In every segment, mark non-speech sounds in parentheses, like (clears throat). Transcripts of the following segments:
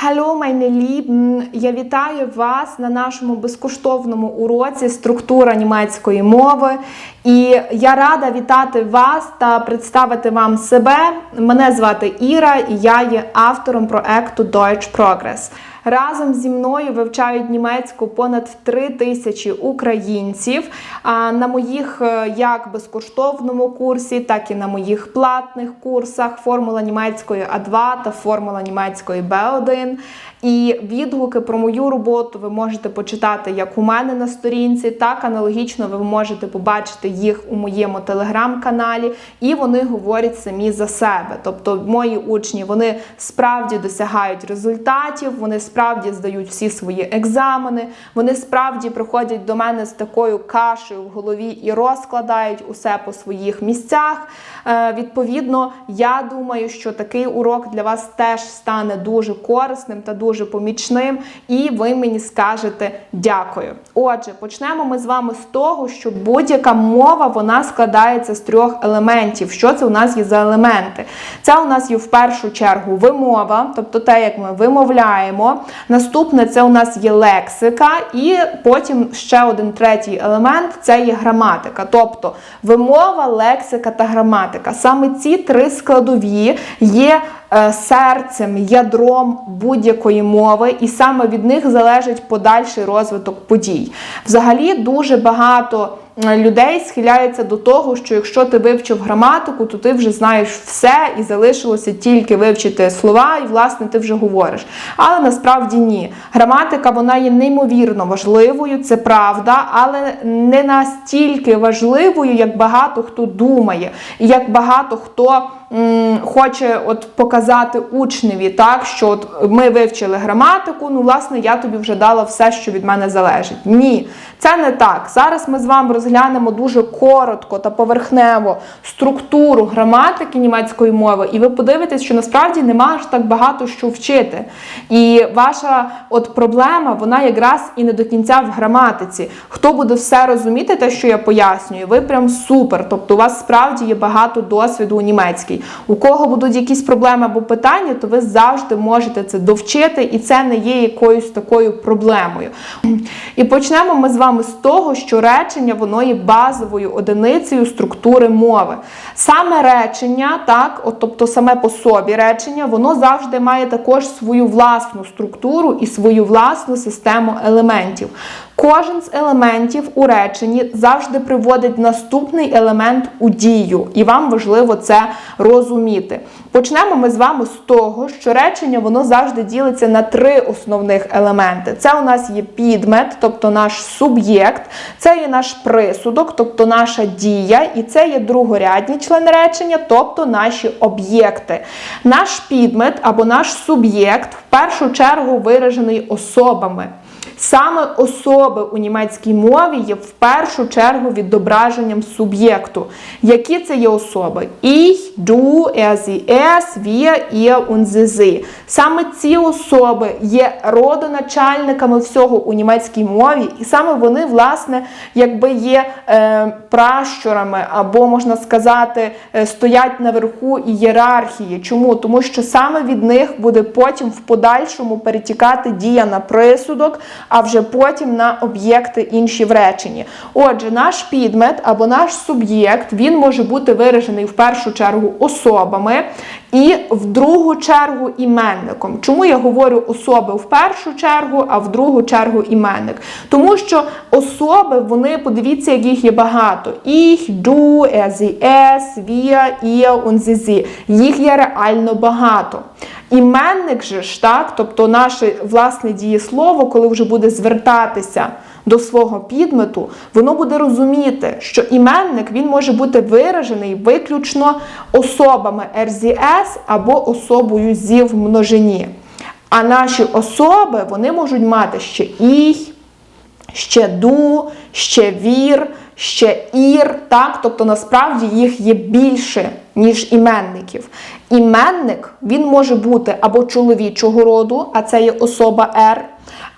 Hallo, meine Lieben! Я вітаю вас на нашому безкоштовному уроці структура німецької мови. І я рада вітати вас та представити вам себе. Мене звати Іра, і я є автором проекту Deutsch Progress. Разом зі мною вивчають німецьку понад 3 тисячі українців. А на моїх е, як безкоштовному курсі, так і на моїх платних курсах формула німецької А2 та формула німецької Б1. І відгуки про мою роботу ви можете почитати як у мене на сторінці, так аналогічно ви можете побачити їх у моєму телеграм-каналі, і вони говорять самі за себе. Тобто, мої учні вони справді досягають результатів, вони справді здають всі свої екзамени, вони справді приходять до мене з такою кашею в голові і розкладають усе по своїх місцях. Е, відповідно, я думаю, що такий урок для вас теж стане дуже корисним та дуже помічним, і ви мені скажете дякую. Отже, почнемо ми з вами з того, що будь-яка мова вона складається з трьох елементів. Що це у нас є за елементи? Це у нас є в першу чергу вимова, тобто те, як ми вимовляємо. Наступне це у нас є лексика, і потім ще один третій елемент це є граматика. Тобто вимова, лексика та граматика. Саме ці три складові є серцем, ядром будь-якої мови, і саме від них залежить подальший розвиток подій. Взагалі, дуже багато е, людей схиляється до того, що якщо ти вивчив граматику, то ти вже знаєш все і залишилося тільки вивчити слова, і власне ти вже говориш. Але насправді ні. Граматика вона є неймовірно важливою, це правда, але не настільки важливою, як багато хто думає, і як багато хто хоче от показати учневі, так що от ми вивчили граматику, ну власне я тобі вже дала все, що від мене залежить. Ні, це не так. Зараз ми з вами розглянемо дуже коротко та поверхнево структуру граматики німецької мови, і ви подивитесь, що насправді нема аж так багато що вчити. І ваша от проблема, вона якраз і не до кінця в граматиці. Хто буде все розуміти, те, що я пояснюю, ви прям супер. Тобто, у вас справді є багато досвіду у німецькій. У кого будуть якісь проблеми або питання, то ви завжди можете це довчити, і це не є якоюсь такою проблемою. І почнемо ми з вами з того, що речення воно є базовою одиницею структури мови. Саме речення, так, от, тобто саме по собі речення, воно завжди має також свою власну структуру і свою власну систему елементів. Кожен з елементів у реченні завжди приводить наступний елемент у дію, і вам важливо це розуміти. Почнемо ми з вами з того, що речення воно завжди ділиться на три основних елементи. Це у нас є підмет, тобто наш суб'єкт, це є наш присудок, тобто наша дія, і це є другорядні члени речення, тобто наші об'єкти. Наш підмет або наш суб'єкт в першу чергу виражений особами. Саме особи у німецькій мові є в першу чергу відображенням суб'єкту. Які це є особи? Ich, du, er, sie, es, wir, ihr und sie, sie. Саме ці особи є родоначальниками всього у німецькій мові, і саме вони, власне, якби є е, пращурами, або, можна сказати, е, стоять наверху ієрархії. Чому? Тому що саме від них буде потім в подальшому перетікати дія на присудок а вже потім на об'єкти інші в реченні. Отже, наш підмет або наш суб'єкт він може бути виражений в першу чергу особами і в другу чергу іменником. Чому я говорю особи в першу чергу, а в другу чергу іменник? Тому що особи, вони, подивіться, як їх є багато. Sie, es, wir, ihr und sie, sie. Їх є реально багато. Іменник же ж, так, тобто наше власне дієслово, коли вже буде звертатися до свого підмету, воно буде розуміти, що іменник він може бути виражений виключно особами RZS або особою зі в множині. А наші особи вони можуть мати ще «іх», ще ду, ще вір, ще ір, так? Тобто насправді їх є більше, ніж іменників. Іменник він може бути або чоловічого роду, а це є особа Р,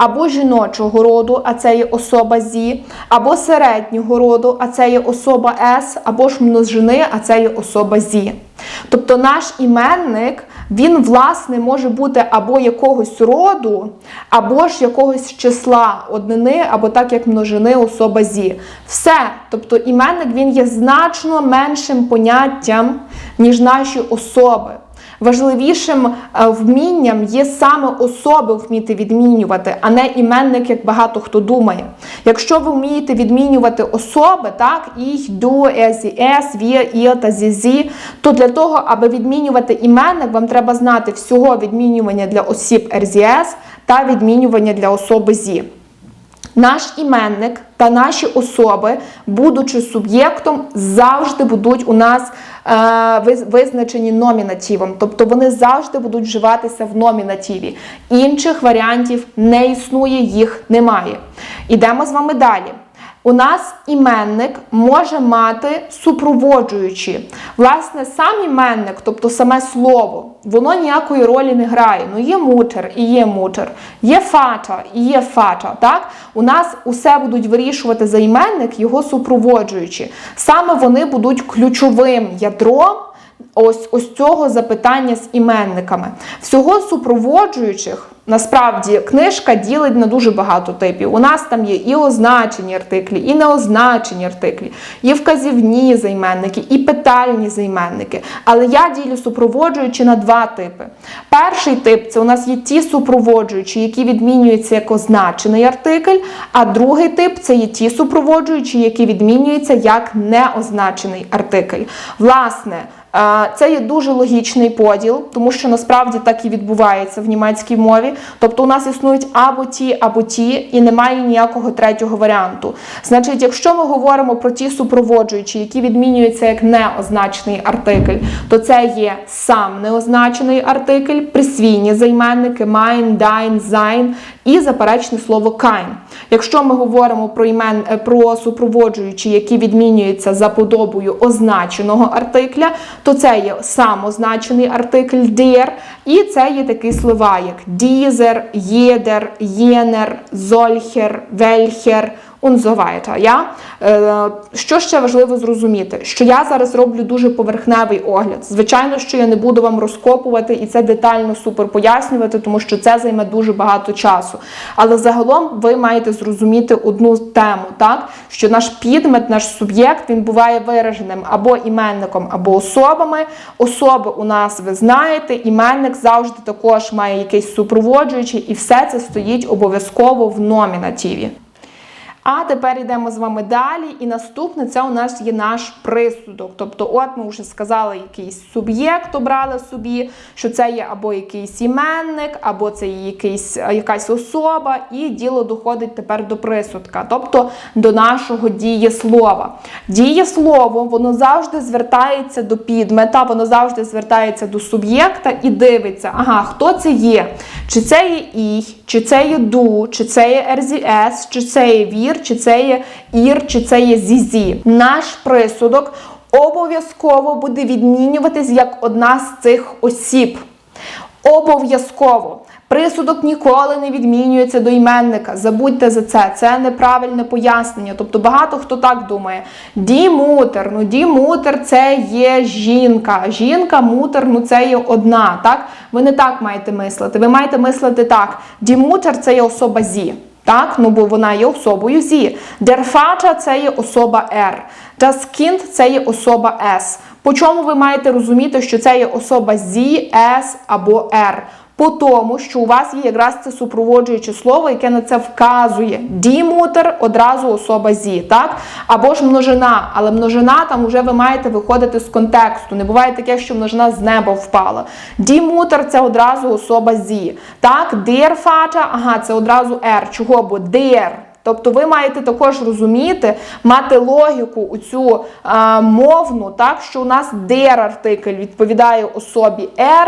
або жіночого роду, а це є особа зі, або середнього роду, а це є особа С, або ж множини, а це є особа зі. Тобто наш іменник він, власне, може бути або якогось роду, або ж якогось числа однини, або так як множини особа зі. Все. Тобто іменник він є значно меншим поняттям, ніж наші особи. Важливішим е, вмінням є саме особи вміти відмінювати, а не іменник, як багато хто думає. Якщо ви вмієте відмінювати особи, так, їх, ду, ес, вір, ір та зізі, то для того, аби відмінювати іменник, вам треба знати всього відмінювання для осіб РЗС та відмінювання для особи зі. Наш іменник та наші особи, будучи суб'єктом, завжди будуть у нас е, визначені номінативом, тобто вони завжди будуть вживатися в номінативі. Інших варіантів не існує, їх немає. Ідемо з вами далі. У нас іменник може мати супроводжуючі. Власне, сам іменник, тобто саме слово, воно ніякої ролі не грає. Ну, є мутер і є мутер, є фата і є фата. Так? У нас усе будуть вирішувати за іменник його супроводжуючі. Саме вони будуть ключовим ядром. Ось ось цього запитання з іменниками. Всього супроводжуючих, насправді, книжка ділить на дуже багато типів. У нас там є і означені артиклі, і неозначені артиклі, і вказівні займенники, і питальні займенники. Але я ділю супроводжуючи на два типи. Перший тип це у нас є ті супроводжуючі, які відмінюються як означений артикль, а другий тип це є ті супроводжуючі, які відмінюються як неозначений артикль. Власне. Це є дуже логічний поділ, тому що насправді так і відбувається в німецькій мові. Тобто у нас існують або ті, або ті, і немає ніякого третього варіанту. Значить, якщо ми говоримо про ті супроводжуючі, які відмінюються як неозначений артикль, то це є сам неозначений артикль, присвійні займенники mein, dein, sein і заперечне слово kein. Якщо ми говоримо про імен е, про супроводжуючі, які відмінюються за подобою означеного артикля, то це є самозначений артикль der, і це є такі слова, як dieser, jeder, jener, solcher, welcher, und so weiter. Я? Е, що ще важливо зрозуміти? Що я зараз роблю дуже поверхневий огляд. Звичайно, що я не буду вам розкопувати і це детально супер пояснювати, тому що це займе дуже багато часу. Але загалом ви маєте зрозуміти одну тему, так? що наш підмет, наш суб'єкт, він буває вираженим або іменником, або особами. Особи у нас ви знаєте, іменник завжди також має якийсь супроводжуючий, і все це стоїть обов'язково в номінативі. А тепер йдемо з вами далі. І наступне це у нас є наш присудок. Тобто, от ми вже сказали, якийсь суб'єкт обрали собі, що це є або якийсь іменник, або це є якийсь, якась особа, і діло доходить тепер до присудка, тобто до нашого дієслова. Дієслово, воно завжди звертається до підмета, воно завжди звертається до суб'єкта і дивиться, ага, хто це є? Чи це є «іх», чи це є ду, чи це є РЗС, чи це є вір, чи це є ір, чи це є зізі. Наш присудок обов'язково буде відмінюватись як одна з цих осіб. Обов'язково. Присудок ніколи не відмінюється до іменника. Забудьте за це. Це неправильне пояснення. Тобто багато хто так думає. Дімутер, ну дімутер це є жінка. Жінка, мутер, ну це є одна. Так? Ви не так маєте мислити. Ви маєте мислити так. Дімутер це є особа зі. Так, ну бо вона є особою зі. Дерфача – це є особа Р. Kind – це є особа С. По чому ви маєте розуміти, що це є особа зі, С або Р? По тому, що у вас є якраз це супроводжуюче слово, яке на це вказує. Дімутер одразу особа зі, так? Або ж множина, але множина там вже ви маєте виходити з контексту. Не буває таке, що множина з неба впала. Дімутер це одразу особа зі. Так, der Vater, ага, це одразу R. Чого? Бо der. Тобто ви маєте також розуміти, мати логіку у цю а, мовну, так що у нас der артикль відповідає особі R,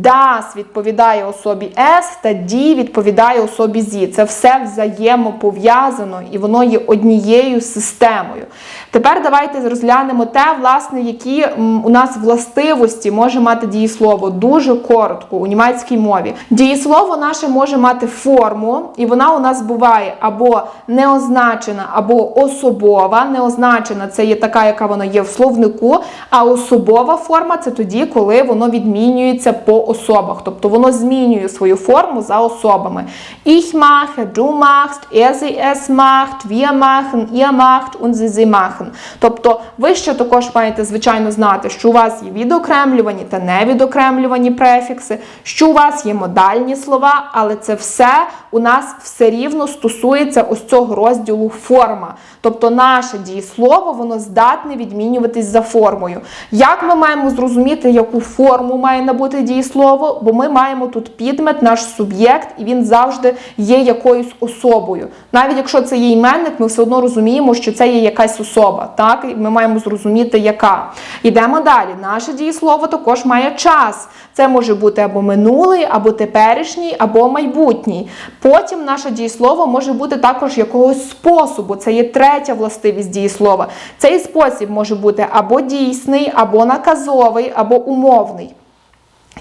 das відповідає особі S та D відповідає особі Z. Це все взаємопов'язано і воно є однією системою. Тепер давайте розглянемо те, власне, які у нас властивості може мати дієслово. Дуже коротко у німецькій мові. Дієслово наше може мати форму, і вона у нас буває або неозначена, або особова. Неозначена це є така, яка вона є в словнику, а особова форма це тоді, коли воно відмінюється по особах, тобто воно змінює свою форму за особами. Ich mache, du machst, er sie es macht, wir machen, ihr macht und sie sie machen. Тобто ви ще також маєте, звичайно, знати, що у вас є відокремлювані та невідокремлювані префікси, що у вас є модальні слова, але це все у нас все рівно стосується ось цього розділу форма. Тобто наше дієслово воно здатне відмінюватись за формою. Як ми маємо зрозуміти, яку форму має набути дієслово? Бо ми маємо тут підмет, наш суб'єкт, і він завжди є якоюсь особою. Навіть якщо це є іменник, ми все одно розуміємо, що це є якась особа. Так, і ми маємо зрозуміти, яка. Йдемо далі. Наше дієслово також має час. Це може бути або минулий, або теперішній, або майбутній. Потім наше дієслово може бути також якогось способу. Це є третя властивість дієслова. Цей спосіб може бути або дійсний, або наказовий, або умовний.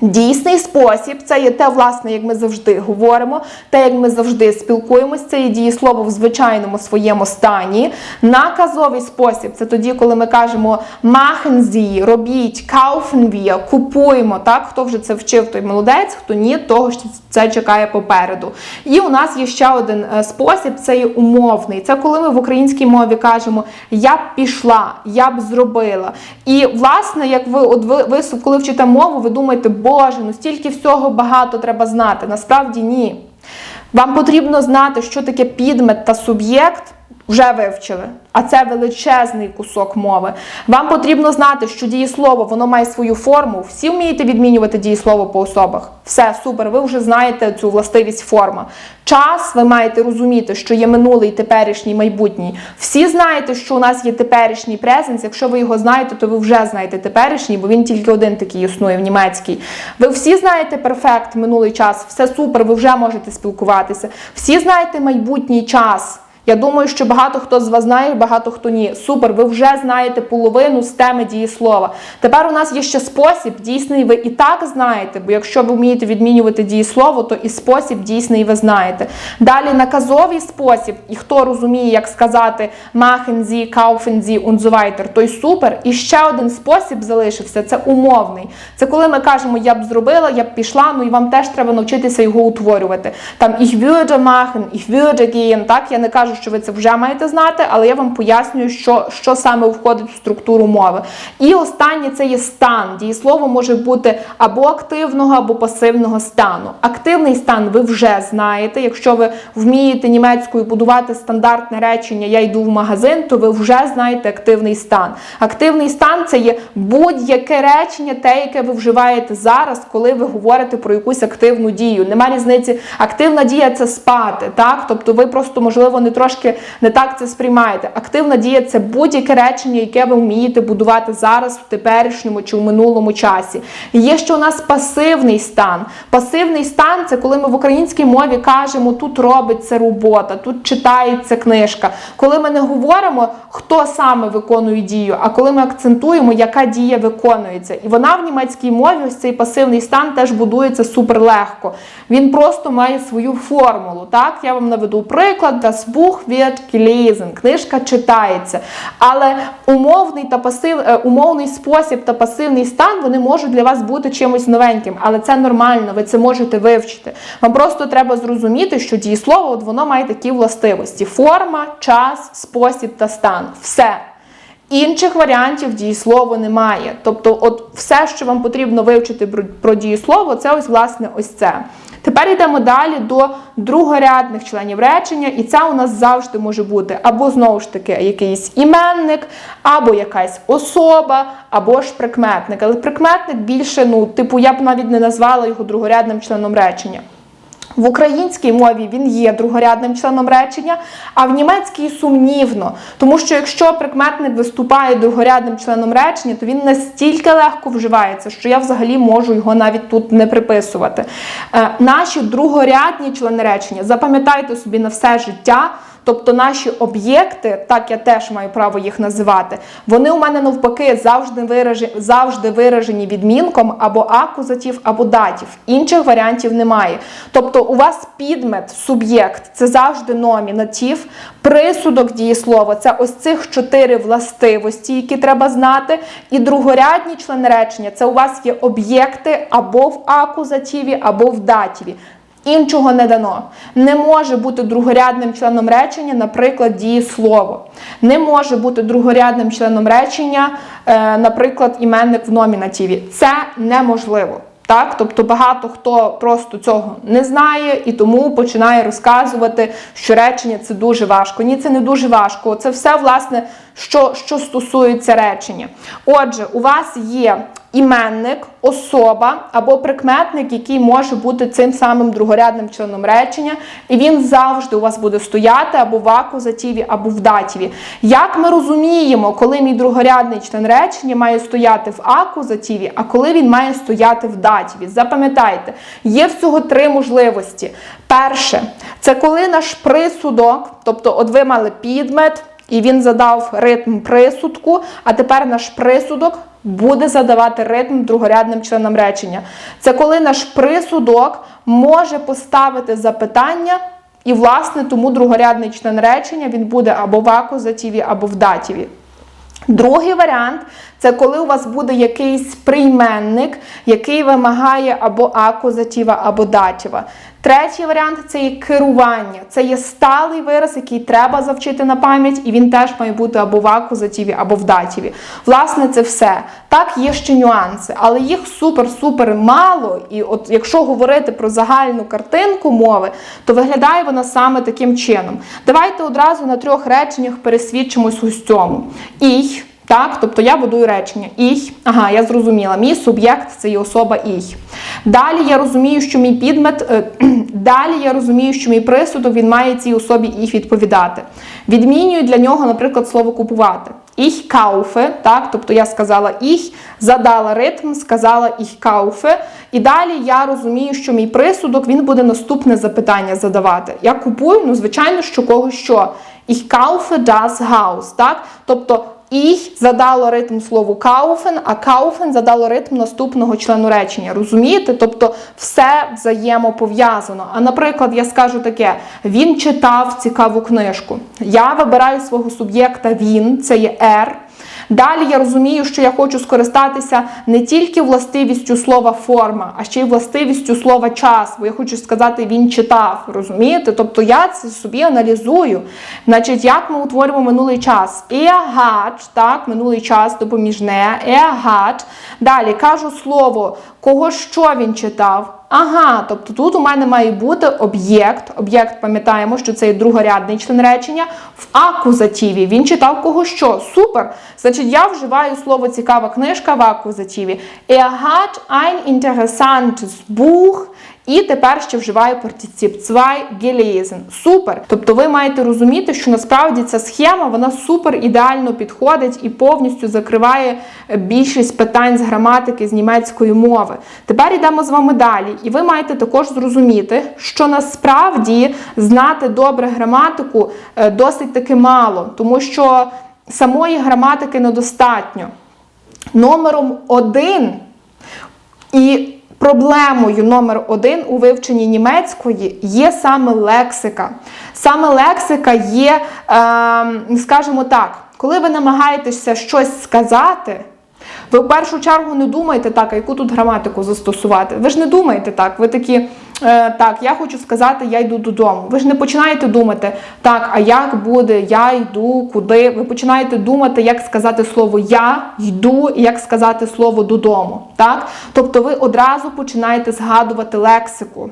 Дійсний спосіб це є те, власне, як ми завжди говоримо, те, як ми завжди спілкуємося, це є дієслово в звичайному своєму стані. Наказовий спосіб це тоді, коли ми кажемо Sie, робіть, wir, купуємо. Так, хто вже це вчив, той молодець, хто ні, того ж це чекає попереду. І у нас є ще один е, спосіб, це є умовний. Це коли ми в українській мові кажемо я б пішла, я б зробила. І власне, як ви от ви, ви коли вчите мову, ви думаєте, Боже, ну стільки всього багато треба знати. Насправді ні. Вам потрібно знати, що таке підмет та суб'єкт. Вже вивчили, а це величезний кусок мови. Вам потрібно знати, що дієслово воно має свою форму. Всі вмієте відмінювати дієслово по особах. Все, супер, ви вже знаєте цю властивість форма. Час ви маєте розуміти, що є минулий, теперішній, майбутній. Всі знаєте, що у нас є теперішній презенс. Якщо ви його знаєте, то ви вже знаєте теперішній, бо він тільки один такий існує в німецькій. Ви всі знаєте перфект, минулий час, все супер, ви вже можете спілкуватися. Всі знаєте майбутній час. Я думаю, що багато хто з вас знає, багато хто ні. Супер, ви вже знаєте половину з теми дієслова. Тепер у нас є ще спосіб, дійсний ви і так знаєте, бо якщо ви вмієте відмінювати дієслово, то і спосіб дійсний ви знаєте. Далі наказовий спосіб, і хто розуміє, як сказати und so weiter, той супер. І ще один спосіб залишився це умовний. Це коли ми кажемо, я б зробила, я б пішла, ну і вам теж треба навчитися його утворювати. Там ich würde machen, ich würde gehen, так, я не кажу, що ви це вже маєте знати, але я вам пояснюю, що, що саме входить в структуру мови. І останнє це є стан. Дієслово може бути або активного, або пасивного стану. Активний стан ви вже знаєте. Якщо ви вмієте німецькою будувати стандартне речення Я йду в магазин, то ви вже знаєте активний стан. Активний стан це є будь-яке речення, те, яке ви вживаєте зараз, коли ви говорите про якусь активну дію. Нема різниці, активна дія це спати, так? Тобто ви просто, можливо, не трошки не так це сприймаєте. Активна дія це будь-яке речення, яке ви вмієте будувати зараз в теперішньому чи в минулому часі. Є ще у нас пасивний стан. Пасивний стан це коли ми в українській мові кажемо, тут робиться робота, тут читається книжка. Коли ми не говоримо, хто саме виконує дію, а коли ми акцентуємо, яка дія виконується. І вона в німецькій мові, ось цей пасивний стан теж будується суперлегко. Він просто має свою формулу. Так, я вам наведу приклад. Das wird gelesen. Книжка читається. Але умовний та пасив, е, умовний спосіб та пасивний стан вони можуть для вас бути чимось новеньким, але це нормально, ви це можете вивчити. Вам просто треба зрозуміти, що дієслово от воно має такі властивості: форма, час, спосіб та стан. Все. Інших варіантів дієслово немає. Тобто, от все, що вам потрібно вивчити про дієслово, це ось власне ось це. Тепер йдемо далі до другорядних членів речення, і це у нас завжди може бути або знову ж таки якийсь іменник, або якась особа, або ж прикметник. Але прикметник більше, ну, типу, я б навіть не назвала його другорядним членом речення. В українській мові він є другорядним членом речення, а в німецькій сумнівно. Тому що якщо прикметник виступає другорядним членом речення, то він настільки легко вживається, що я взагалі можу його навіть тут не приписувати. Е, наші другорядні члени речення, запам'ятайте собі на все життя, тобто наші об'єкти, так я теж маю право їх називати, вони у мене навпаки завжди виражені, завжди виражені відмінком або акузатив, або датів. Інших варіантів немає. Тобто у вас підмет, суб'єкт це завжди номінатив, присудок дієслова це ось цих чотири властивості, які треба знати. І другорядні члени речення це у вас є об'єкти або в акузативі, або в датіві. Іншого не дано. Не може бути другорядним членом речення, наприклад, дієслово. Не може бути другорядним членом речення, е, наприклад, іменник в номінативі. Це неможливо. Так, тобто багато хто просто цього не знає і тому починає розказувати, що речення це дуже важко. Ні, це не дуже важко. Це все, власне, що, що стосується речення. Отже, у вас є іменник, особа або прикметник, який може бути цим самим другорядним членом речення, і він завжди у вас буде стояти або в акузативі, або в датіві. Як ми розуміємо, коли мій другорядний член речення має стояти в акузативі, а коли він має стояти в датіві? Запам'ятайте, є всього три можливості. Перше, це коли наш присудок, тобто, от ви мали підмет. І він задав ритм присудку, а тепер наш присудок буде задавати ритм другорядним членам речення. Це коли наш присудок може поставити запитання, і, власне, тому другорядний член речення він буде або в акузативі, або в датіві. Другий варіант це коли у вас буде якийсь прийменник, який вимагає або акузатива, або датіва. Третій варіант це є керування. Це є сталий вираз, який треба завчити на пам'ять, і він теж має бути або в акузативі, або в датіві. Власне, це все. Так, є ще нюанси, але їх супер-супер мало. І от якщо говорити про загальну картинку мови, то виглядає вона саме таким чином. Давайте одразу на трьох реченнях пересвідчимось у цьому. І. Так, тобто я будую речення. Іх, ага, я зрозуміла. Мій суб'єкт це є особа іх. Далі я розумію, що мій підмет, е, (clears throat) далі я розумію, що мій присудок він має цій особі їх відповідати. Відмінюю для нього, наприклад, слово купувати. Ich kaufe, так, тобто я сказала ich, задала ритм, сказала ich kaufe. І далі я розумію, що мій присудок він буде наступне запитання задавати. Я купую, ну, звичайно, що кого що. Ich kaufe das Haus, так? Тобто Ich задало ритм слову kaufen, а kaufen задало ритм наступного члену речення. Розумієте? Тобто все взаємопов'язано. А наприклад, я скажу таке: він читав цікаву книжку. Я вибираю свого суб'єкта він, це є R. Далі я розумію, що я хочу скористатися не тільки властивістю слова форма, а ще й властивістю слова час, бо я хочу сказати, він читав. Розумієте? Тобто я це собі аналізую. Значить, як ми утворюємо минулий час? Er так, минулий час допоміжне, er. Далі кажу слово, кого що він читав. Ага, тобто тут у мене має бути об'єкт. Об'єкт, пам'ятаємо, що це є другорядний член речення в акузативі. Він читав кого що. Супер. Значить, я вживаю слово цікава книжка в акузативі. Er hat ein interessantes Buch. І тепер ще вживаю партицип zwei gelesen. Супер. Тобто ви маєте розуміти, що насправді ця схема вона супер ідеально підходить і повністю закриває більшість питань з граматики з німецької мови. Тепер йдемо з вами далі. І ви маєте також зрозуміти, що насправді знати добре граматику е, досить таки мало, тому що самої граматики недостатньо. Номером один і Проблемою номер один у вивченні німецької є саме лексика. Саме лексика є, е, скажімо так, коли ви намагаєтеся щось сказати, ви в першу чергу не думаєте так, а яку тут граматику застосувати. Ви ж не думаєте так, ви такі, е, так, я хочу сказати, я йду додому. Ви ж не починаєте думати, так, а як буде, я йду, куди. Ви починаєте думати, як сказати слово я йду і як сказати слово додому. Так? Тобто ви одразу починаєте згадувати лексику.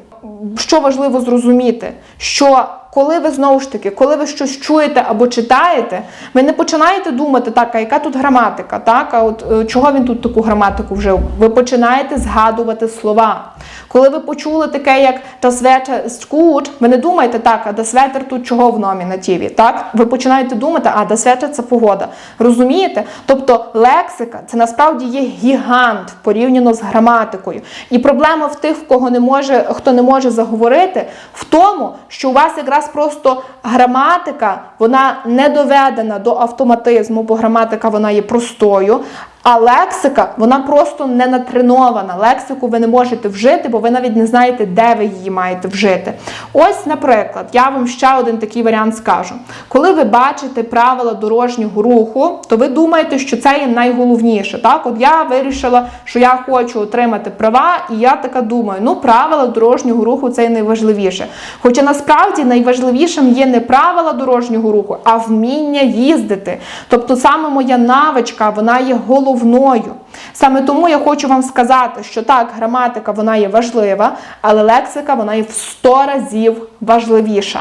Що важливо зрозуміти, що коли ви знову ж таки, коли ви щось чуєте або читаєте, ви не починаєте думати, так, а яка тут граматика, так, а от е, чого він тут таку граматику вжив? Ви починаєте згадувати слова. Коли ви почули таке, як das Wetter ist gut, ви не думаєте так, а das Wetter тут чого в номінативі, так? Ви починаєте думати, а das Wetter – це погода. Розумієте? Тобто лексика це насправді є гігант порівняно з граматикою. І проблема в тих, в кого не може, хто не може заговорити, в тому, що у вас якраз якраз просто граматика, вона не доведена до автоматизму, бо граматика вона є простою. А лексика, вона просто не натренована. Лексику ви не можете вжити, бо ви навіть не знаєте, де ви її маєте вжити. Ось, наприклад, я вам ще один такий варіант скажу. Коли ви бачите правила дорожнього руху, то ви думаєте, що це є найголовніше. Так, от я вирішила, що я хочу отримати права, і я така думаю, ну правила дорожнього руху це є найважливіше. Хоча насправді найважливішим є не правила дорожнього руху, а вміння їздити. Тобто саме моя навичка, вона є головною головною. Саме тому я хочу вам сказати, що так, граматика вона є важлива, але лексика вона є в 100 разів важливіша.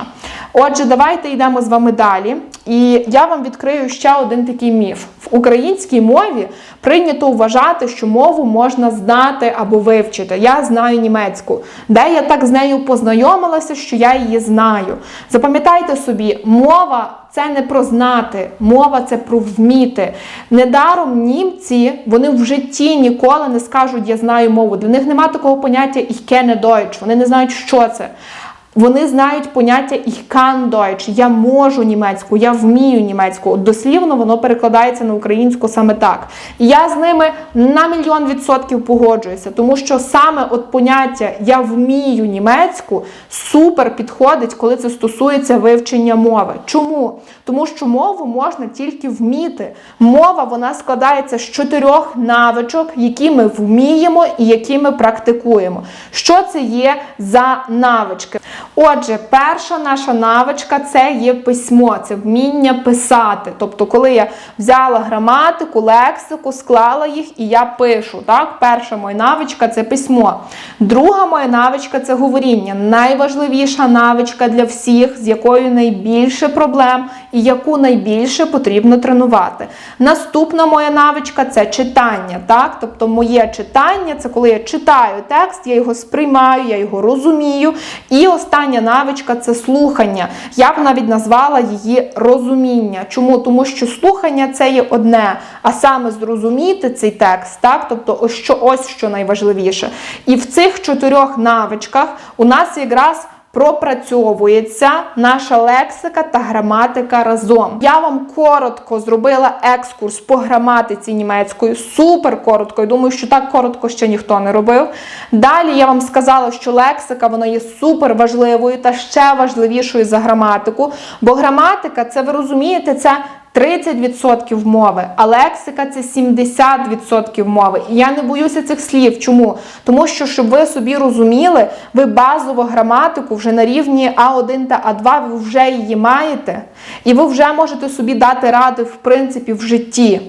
Отже, давайте йдемо з вами далі. І я вам відкрию ще один такий міф. В українській мові прийнято вважати, що мову можна знати або вивчити. Я знаю німецьку. Де я так з нею познайомилася, що я її знаю. Запам'ятайте собі, мова. Це не про знати, мова це про вміти. Недаром німці вони в житті ніколи не скажуть Я знаю мову. Для них немає такого поняття «Ich kenne Deutsch». Вони не знають, що це. Вони знають поняття «Ich kann Deutsch», я можу німецьку, я вмію німецьку. Дослівно воно перекладається на українську саме так. І я з ними на мільйон відсотків погоджуюся, тому що саме от поняття Я вмію німецьку супер підходить, коли це стосується вивчення мови. Чому? Тому що мову можна тільки вміти. Мова вона складається з чотирьох навичок, які ми вміємо і які ми практикуємо. Що це є за навички? Отже, перша наша навичка це є письмо, це вміння писати. Тобто, коли я взяла граматику, лексику, склала їх і я пишу. Так? Перша моя навичка це письмо. Друга моя навичка це говоріння. Найважливіша навичка для всіх, з якою найбільше проблем і яку найбільше потрібно тренувати. Наступна моя навичка це читання. Так? Тобто, моє читання це коли я читаю текст, я його сприймаю, я його розумію. І остання навичка це слухання. Я б навіть назвала її розуміння. Чому? Тому що слухання це є одне, а саме зрозуміти цей текст, так? Тобто, ось що ось що найважливіше. І в цих чотирьох навичках у нас якраз. Пропрацьовується наша лексика та граматика разом. Я вам коротко зробила екскурс по граматиці німецької, супер коротко. Я думаю, що так коротко ще ніхто не робив. Далі я вам сказала, що лексика вона є супер важливою та ще важливішою за граматику. Бо граматика, це ви розумієте, це 30% мови, а лексика це 70% мови. І я не боюся цих слів. Чому? Тому що, щоб ви собі розуміли, ви базову граматику вже на рівні А1 та А2, ви вже її маєте, і ви вже можете собі дати ради, в принципі, в житті.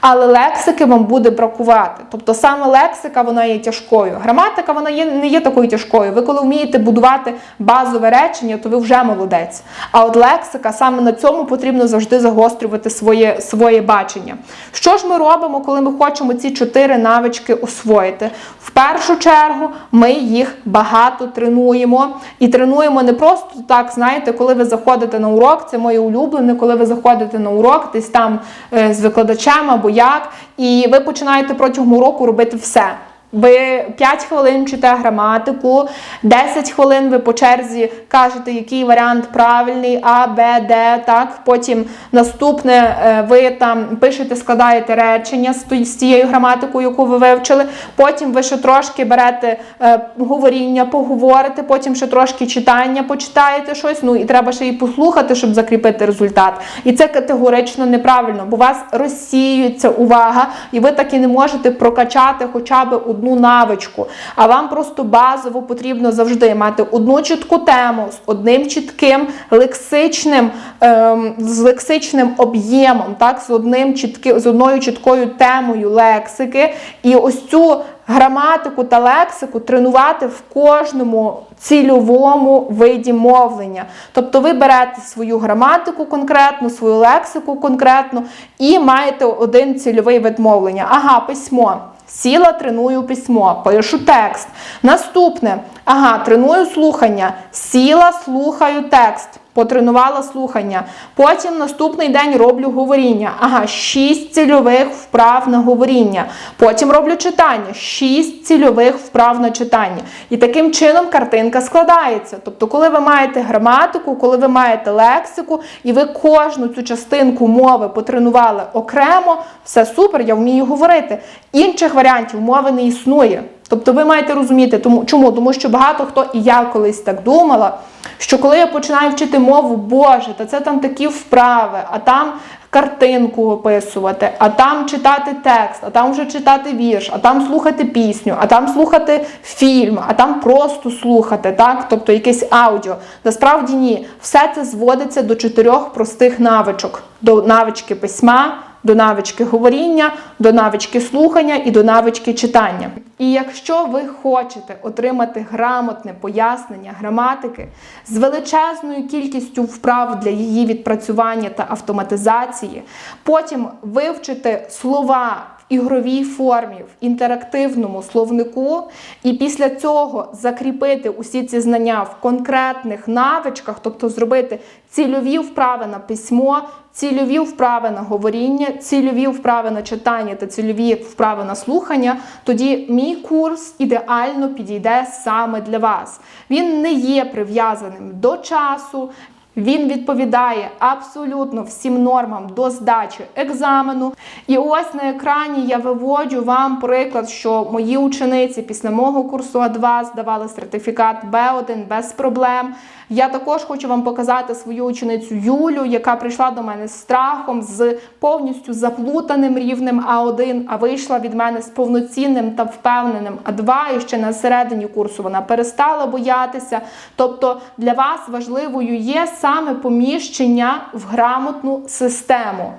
Але лексики вам буде бракувати. Тобто саме лексика вона є тяжкою. Граматика вона є, не є такою тяжкою. Ви коли вмієте будувати базове речення, то ви вже молодець. А от лексика саме на цьому потрібно завжди загострювати своє, своє бачення. Що ж ми робимо, коли ми хочемо ці чотири навички освоїти? В першу чергу ми їх багато тренуємо. І тренуємо не просто так, знаєте, коли ви заходите на урок, це моє улюблене, коли ви заходите на урок, десь там е, з викладачем або як, і ви починаєте протягом уроку робити все. Ви 5 хвилин чите граматику, 10 хвилин ви по черзі кажете, який варіант правильний, А, Б, Д. Так, потім наступне е, ви там пишете, складаєте речення з тією граматикою, яку ви вивчили. Потім ви ще трошки берете е, говоріння, поговорите, потім ще трошки читання, почитаєте щось. Ну і треба ще і послухати, щоб закріпити результат. І це категорично неправильно, бо у вас розсіюється увага, і ви так і не можете прокачати хоча б одну навичку. А вам просто базово потрібно завжди мати одну чітку тему з одним чітким лексичним, ем, з лексичним об'ємом, так, з одним чітки, з одною чіткою темою лексики. І ось цю граматику та лексику тренувати в кожному цільовому виді мовлення. Тобто ви берете свою граматику конкретну, свою лексику конкретну і маєте один цільовий вид мовлення. Ага, письмо. Сіла, треную письмо, пишу текст. Наступне, ага, треную слухання. Сіла, слухаю текст. Потренувала слухання. Потім наступний день роблю говоріння. Ага, 6 цільових вправ на говоріння. Потім роблю читання. 6 цільових вправ на читання. І таким чином картинка складається. Тобто, коли ви маєте граматику, коли ви маєте лексику, і ви кожну цю частинку мови потренували окремо, все супер, я вмію говорити. Інших варіантів мови не існує. Тобто ви маєте розуміти, тому чому? Тому що багато хто, і я колись так думала, що коли я починаю вчити мову, Боже, та це там такі вправи, а там картинку описувати, а там читати текст, а там вже читати вірш, а там слухати пісню, а там слухати фільм, а там просто слухати, так? Тобто якесь аудіо. Насправді ні, все це зводиться до чотирьох простих навичок: до навички письма до навички говоріння, до навички слухання і до навички читання. І якщо ви хочете отримати грамотне пояснення граматики з величезною кількістю вправ для її відпрацювання та автоматизації, потім вивчити слова ігровій формі, в інтерактивному словнику, і після цього закріпити усі ці знання в конкретних навичках, тобто зробити цільові вправи на письмо, цільові вправи на говоріння, цільові вправи на читання та цільові вправи на слухання, тоді мій курс ідеально підійде саме для вас. Він не є прив'язаним до часу. Він відповідає абсолютно всім нормам до здачі екзамену. І ось на екрані я виводжу вам приклад, що мої учениці після мого курсу А2 здавали сертифікат Б1 без проблем. Я також хочу вам показати свою ученицю Юлю, яка прийшла до мене з страхом, з повністю заплутаним рівнем А1, а вийшла від мене з повноцінним та впевненим А2. І ще на середині курсу вона перестала боятися. Тобто для вас важливою є саме поміщення в грамотну систему.